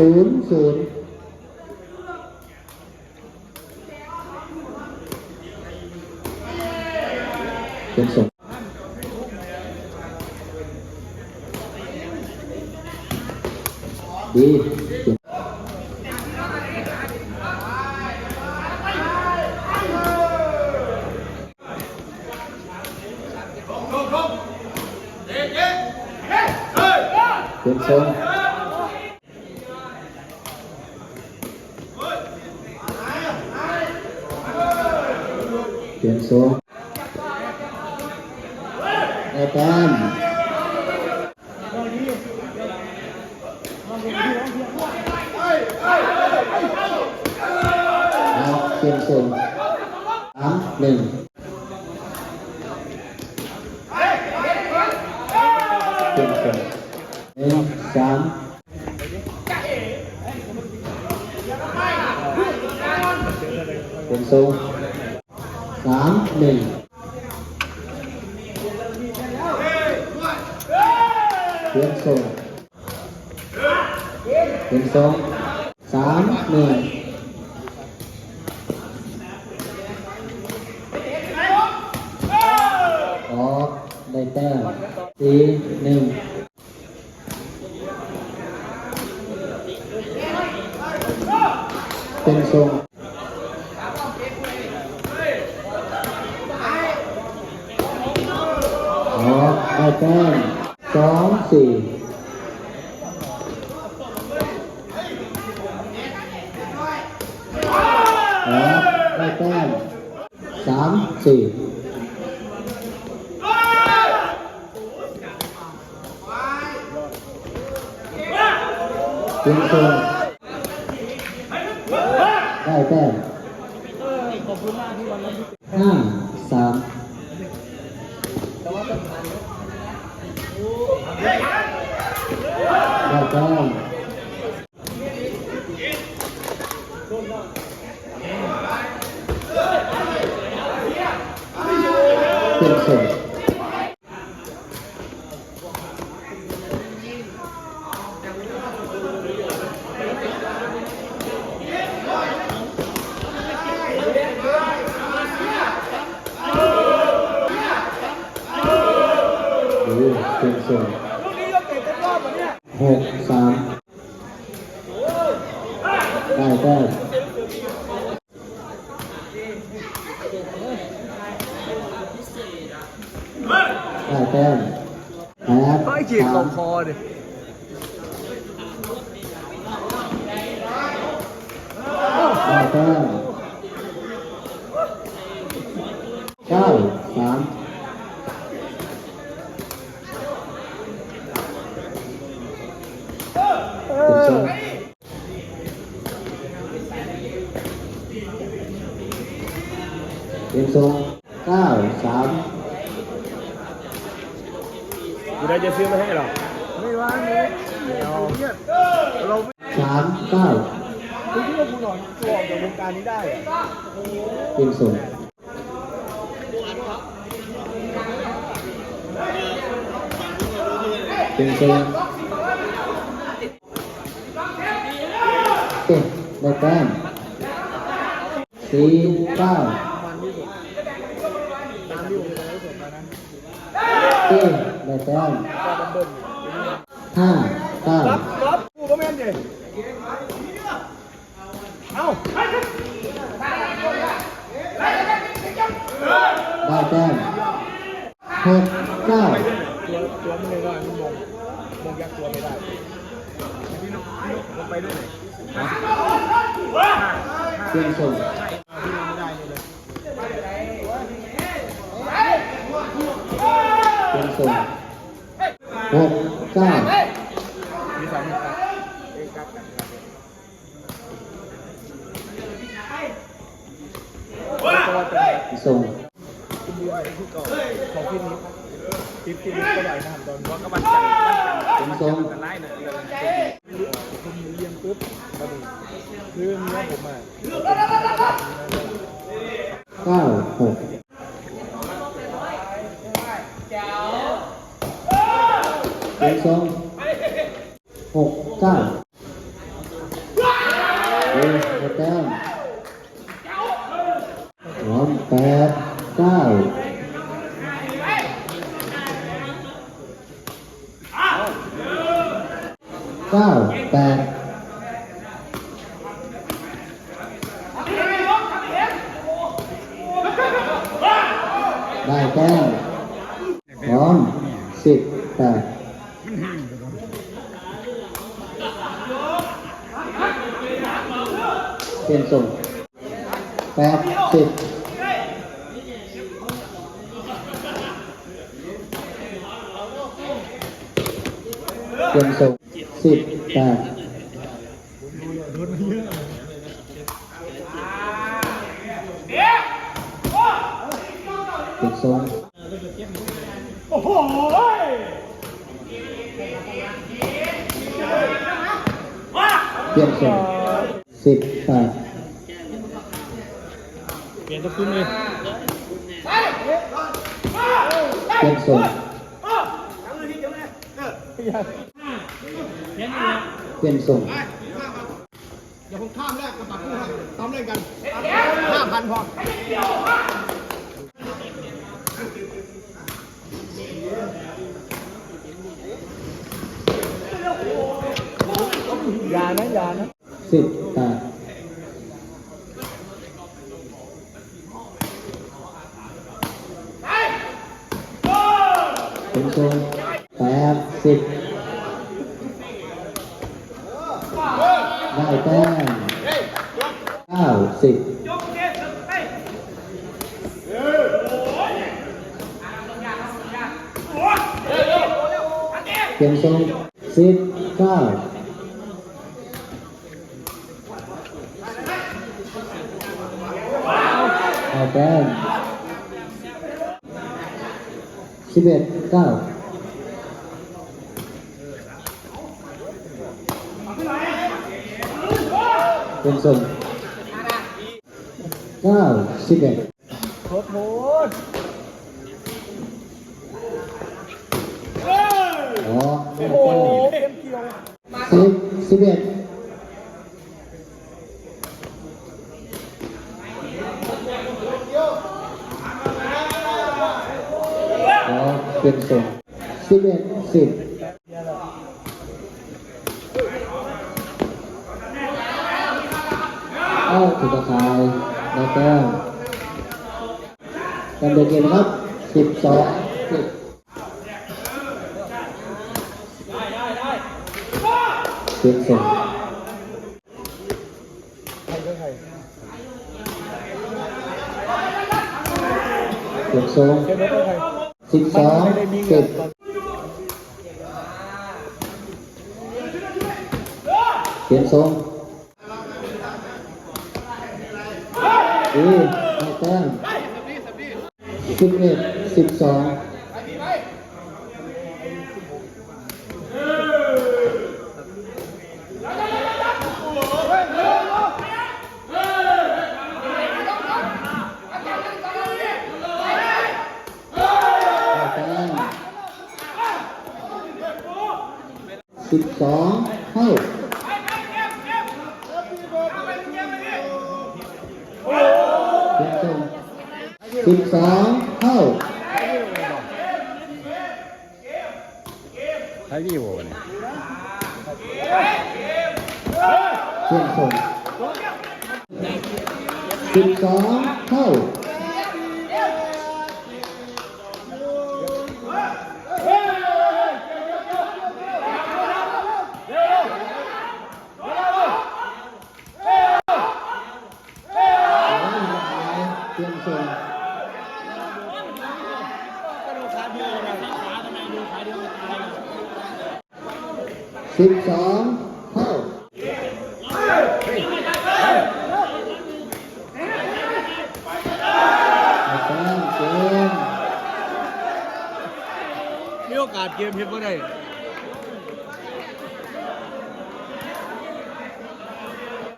ศูนย์ศูนย์เป็นส่งดีเป็นส่ง Epan. Kiên Sùng. 8 1 Kiên Sùng. Đến 8 1 tiến xuống tiến xuống tám mười. Có đầy tè tí nêu tiến xuống có đầy tè có gì? Đó đây tên tám gì? Tiếng sơn hai tên à, 3 6 Tá Natal. เพียงทรงลูกนี้เราเตะเต็มรอบเหรอเนี่ยหกสามได้แต้มได้แต้มแปดไม่ขีดสาลมงคอดิได้แต้มเก้าสามเป็นทรงเป็นทรง เก้าสามกูได้จะซื้อมาให้หรอไม่ว่านี้เดี๋ยวเนี่ยเราสามเก้าคุณคิดว่าคุณหนอนตัวออกจากวงการนี้ได้เหรอเป็นทรงเป็นทรงเอ๊ะได้แต้มสี่เก้า มันที่สุดตามที่ผมเคยรู้สึกมานะ เอ๊ะได้แต้มก็ดับเบิ้ลห้าเก้ารับรับกูก็แม่นดิเอ้าได้แต้มหกเก้าตัวตัวมันเลยว่ามันมองมองยักตัวไม่ได้พี่นุ๊กพี่นุ๊กผมไปด้วยไหนเพียงทรง พี่นุ๊กไม่ได้เลย เพียงทรงหกเก้ามีส่งครับเองครับกันครับตัวเป็นทรงคุณดูอะไรที่ก่อนของพี่นี้ทิปที่นี้ก็ไหวนะตอนว่าก็มันจังมันจังเป็นทรงกันไล่เนี่ยคุณเลี้ยงปุ๊บมาดูคือเนื้อผมอะเก้าหก เจ็ดสองหกเก้าเออแต้มสองแปดเก้าเก้าแปด เปลี่ยนส่งแปดสิบเปลี่ยนส่งสิบแปดเปลี่ยนส่งโอ้โหเปลี่ยนส่ง สิบแปดเปลี่ยนตัวคุณเลยเปลี่ยนส่งเปลี่ยนเปลี่ยนส่งเดี๋ยวผมข้ามแรกกับปากคู่ครับซ้อมเล่นกันห้าพันพออย่านะอย่านะ สิบแปดเปลี่ยนส่งแปดสิบได้แต้มเก้าสิบเปลี่ยนส่งสิบเก้า เอาแต้มสิบเอ็ดเก้าเป็นส่งเก้าสิบเอ็ดโคตรโหดอ๋อได้โอ้โหแต้มเต็มเกี่ยวสิบสิบเอ็ดอ๋อ เป็นส่งสิบเอ็ดสิบเอ้าถูกตะคายได้แต้มการเดินเกมนะครับสิบสองสิบเป็นส่งใครก็ใครเปลี่ยนส่งเกมนี้ก็ใคร สิบสองไม่ได้มีสิเงิบนตอนเปลี่ยนทรงดีไม่แต้มสิบเอ็ดสิบสองได้แต้ม สิบสองเท่าเปลี่ยนส่งสิบสองเท่าใช้วีโวเนี่ยเปลี่ยนส่งสิบสองเท่า สิบสองเท่าอาจารย์เกมมีโอกาสเกมเพียบก็ได้